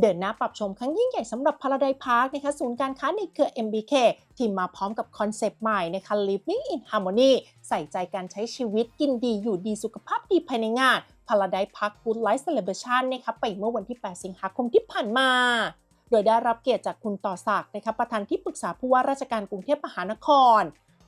เดินหน้าปรับชมครั้งยิ่งใหญ่สำหรับ Paradise Park นะคะศูนย์การค้าในเครือ MBK ที่มาพร้อมกับคอนเซปต์ใหม่นะคะ Living in Harmony ใส่ใจการใช้ชีวิตกินดีอยู่ดีสุขภาพดีภายในงาน Paradise Park Good Life Celebration นะคะไปเมื่อวันที่ 8 สิงหาคมที่ผ่านมาโดยได้รับเกียรติจากคุณต่อศักดิ์นะคะประธานที่ปรึกษาผู้ว่าราชการกรุงเทพมหานคร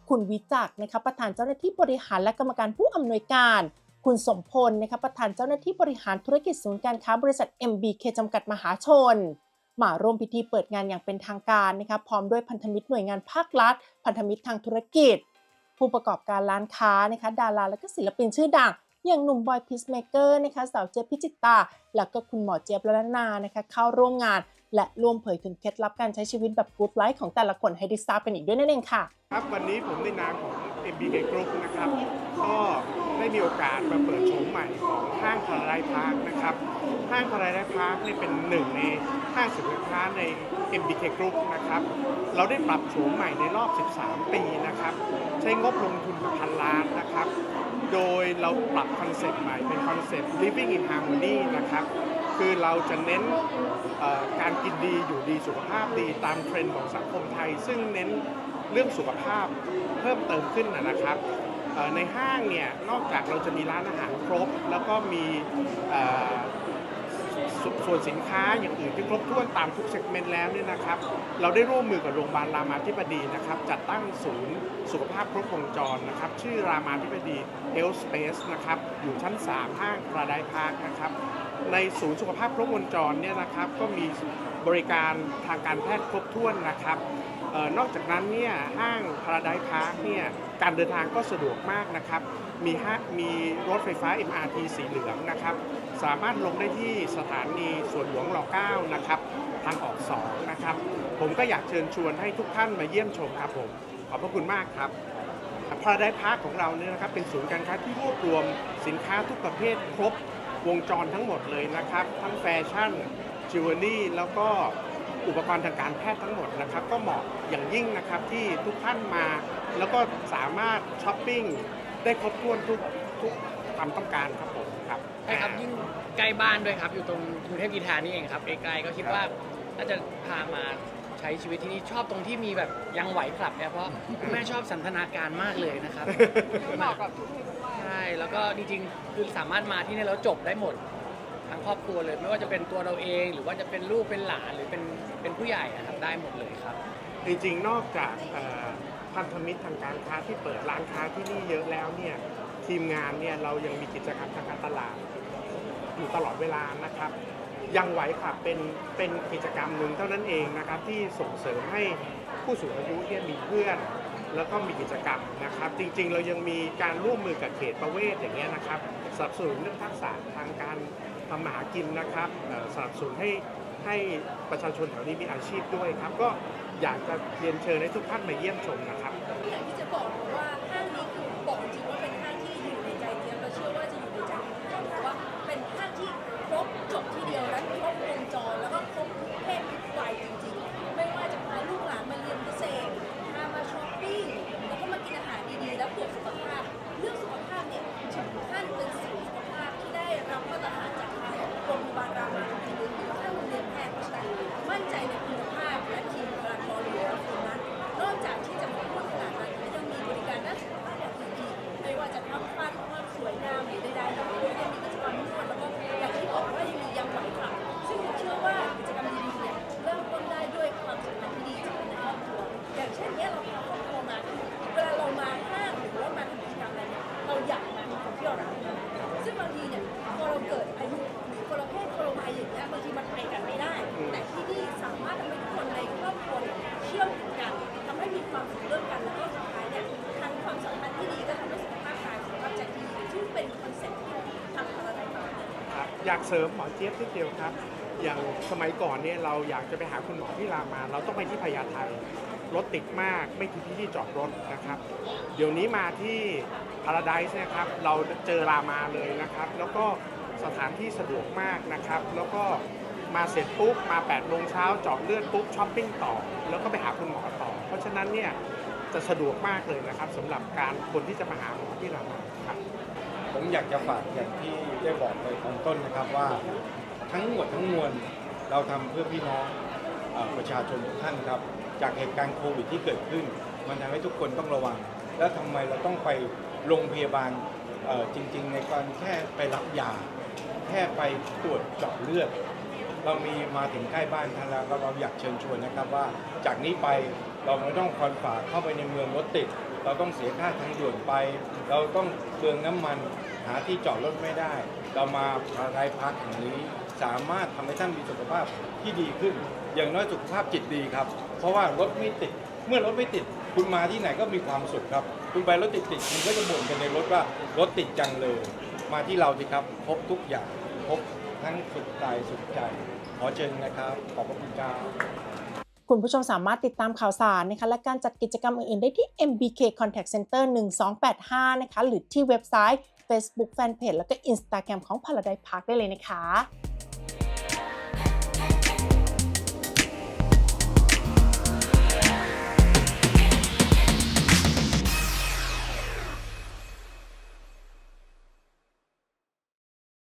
คุณวิจักนะคะประธานเจ้าหน้าที่บริหารและกรรมการผู้อำนวยการ คุณสมพลนะคะประธานเจ้าหน้าที่บริหารธุรกิจศูนย์การค้าบริษัท MBK จำกัดมหาชน มาร่วมพิธีเปิดงานอย่างเป็นทางการนะคะพร้อมด้วยพันธมิตรหน่วยงานภาครัฐ พันธมิตรทางธุรกิจ ผู้ประกอบการร้านค้านะคะดาราและก็ศิลปินชื่อดังอย่างหนุ่มบอยพีซเมเกอร์นะคะสาวเจี๊ยบพิจิตตาแล้วก็คุณหมอเจี๊ยบละลนานะคะเข้าร่วมงาน และร่วมเผยถึงเคล็ดลับการใช้ชีวิตแบบกู๊ดไลฟ์ของแต่ละคนให้ได้ทราบกันอีกด้วยนั่นเองค่ะ ครับวันนี้ผมในนามของ MBK Group นะครับก็ ได้มีโอกาสมาเปิดโฉมใหม่ของห้างพาราไดพาร์คนะครับ ห้างพาราไดพาร์คนี่เป็นหนึ่งในห้างสินค้าใน MBK Group นะครับ เราได้ปรับโฉมใหม่ในรอบ 13 ปีนะครับ ใช้งบลงทุนพันล้านนะครับ โดยเราปรับคอนเซ็ปต์ใหม่เป็นคอนเซ็ปต์ living in harmony นะครับ คือเราจะเน้นการกินดีอยู่ดีสุขภาพดีตามเทรนด์ของสังคมไทย ซึ่งเน้นเรื่องสุขภาพเพิ่มเติมขึ้นนะครับ ในห้างเนี่ยนอกจากเราจะมีร้านอาหารครบ แล้วก็มีส่วนสินค้าอย่างอื่นที่ครบถ้วนตามทุกเซกเมนต์แล้วเนี่ยนะครับ เราได้ร่วมมือกับโรงพยาบาลรามาธิบดีนะครับ จัดตั้งศูนย์สุขภาพครบวงจรนะครับ ชื่อรามาธิบดี Health Space นะครับ อยู่ชั้น 3 ห้างพาราไดพาร์คนะครับ ในศูนย์สุขภาพครบวงจรเนี่ยนะครับ ก็มีบริการทางการแพทย์ครบถ้วนนะครับ นอกจากนั้นเนี่ยห้างพาราไดพาร์คเนี่ยการเดินทางก็สะดวกมากนะครับ มีฮะมีรถไฟฟ้า MRT สีเหลืองนะครับ สามารถลงได้ที่สถานีสวนหลวงร9นะครับ ทางออก2นะครับ ผมก็อยากเชิญชวนให้ทุกท่านมาเยี่ยมชมครับผม ขอบพระคุณมากครับพาราไดพาร์คของเราเนี่ยนะครับเป็นศูนย์การค้าที่รวบรวมสินค้าทุกประเภทครบวงจรทั้งหมดเลยนะครับ ทั้งแฟชั่นจิวเวลรี่แล้วก็ อุปกรณ์ทางการแพทย์ทั้งหมดนะครับ ก็เหมาะอย่างยิ่งนะครับที่ทุกท่านมา แล้วก็สามารถช้อปปิ้งได้ครบถ้วนทุกทุกความต้องการครับผมครับใช่ครับยิ่งใกล้บ้านด้วยครับ อยู่ตรงกรุงเทพกีทานี่เองครับใกล้ๆก็คิดว่าน่าจะพามาใช้ชีวิตที่นี่ชอบตรงที่มีแบบยังไหวกลับเนี่ยเพราะคุณแม่ชอบสันทนาการมากเลยนะครับเหมาะกับทุกเพศทุกวัยใช่แล้วก็จริงๆคือสามารถมาที่นี่แล้วจบได้หมด ทั้งครอบครัวเลย ไม่ว่าจะเป็นตัวเราเอง หรือว่าจะเป็นลูกเป็นหลานหรือเป็นเป็นผู้ใหญ่นะครับได้หมดเลยครับ จริงๆ นอกจากเอ่อพันธมิตรทางการค้าที่เปิดร้านค้าที่นี่เยอะแล้วเนี่ยทีมงานเนี่ยเรายังมีกิจกรรมทางการตลาดอยู่ตลอดเวลานะครับ ยังไหวค่ะเป็นเป็นกิจกรรมหนึ่งเท่านั้นเองนะครับที่ส่งเสริมให้ผู้สูงอายุเนี่ยมีเพื่อน แล้วก็มีกิจกรรมนะครับ จริงๆ เรายังมีการร่วมมือกับเขตประเวศอย่างเงี้ยนะครับสนับสนุนเรื่องทักษะทางการ ทำมาหากินนะครับสนับสนุนให้ให้ประชาชนแถวนี้มีอาชีพด้วยครับ ก็อยากจะเรียนเชิญให้ทุกท่านมาเยี่ยมชมนะครับ อยากที่จะบอกว่า มากับคนที่เรารักซึ่งบางทีเนี่ยพอเราเกิดอายุหรือคนละเพศคนละวัยอย่างเงี้ยบางทีมันไปกันไม่ได้ แต่ที่นี่สามารถทำให้ทุกคนในครอบครัวเนี่ยเชื่อมถึงกันทำให้มีความสุขร่วมกันแล้วก็สุดท้ายเนี่ยทั้งความสัมพันธ์ที่ดีก็ทำให้สุขภาพกายสุขภาพใจดีซึ่งเป็นคอนเซ็ปต์ของทางพาราไดซ์เนี่ยครับอยากเสริมหมอเจี๊ยบนิดเดียวครับ อย่างสมัยก่อนเนี่ยเราอยากจะไปหาคุณหมอที่รามา เราต้องไปที่พญาไทรถติดมากไม่มีที่ที่จอดรถนะครับ เดี๋ยวนี้มาที่ พาราไดซ์นะครับเราเจอรามาเลยนะครับ แล้วก็สถานที่สะดวกมากนะครับ แล้วก็มาเสร็จปุ๊บมา8โมงเช้าเจาะเลือดปุ๊บช้อปปิ้งต่อ แล้วก็ไปหาคุณหมอต่อ เพราะฉะนั้นเนี่ยจะสะดวกมากเลยนะครับสำหรับการคนที่จะมาหาหมอที่รามาครับผมอยากจะฝากอย่างที่ได้บอกไปตอนต้นนะครับว่า ทั้งหมดทั้งมวลเราทำเพื่อพี่น้องอประชาชนทุกท่านครับ จากเหตุการณ์โควิดที่เกิดขึ้น มันทำให้ทุกคนต้องระวัง แล้วทำไมเราต้องไป โรงพยาบาลจริง ๆ ในการแค่ไปรับยา แค่ไปตรวจเจาะเลือด เรามีมาถึงใกล้บ้านท่านแล้วเราอยากเชิญชวนนะครับว่า จากนี้ไปเราไม่ต้องคอนฝ่าเข้าไปในเมืองรถติด เราต้องเสียค่าทางด่วนไป เราต้องเปลืองน้ำมันหาที่จอดรถไม่ได้ เรามาพาราไดพักแห่งนี้ สามารถทำให้ท่านมีสุขภาพที่ดีขึ้น อย่างน้อยสุขภาพจิตดีครับ เพราะว่ารถไม่ติด เมื่อรถไม่ติด คุณมาที่ไหนก็มีความสุขครับ คุณไปรถติดติดๆคุณก็จะบ่นกันในรถว่ารถติดจังเลย มาที่เราสิครับครบทุกอย่างครบทั้งสุขกายสุขใจ ขอเชิญนะครับ ขอบพระคุณครับคุณผู้ชมสามารถติดตามข่าวสารนะคะและการจัดกิจกรรมอื่นๆ ได้ที่ MBK Contact Center 1285 นะคะหรือที่เว็บไซต์ Facebook Fanpage แล้วก็ Instagram ของ Paradise Park ได้เลยนะคะ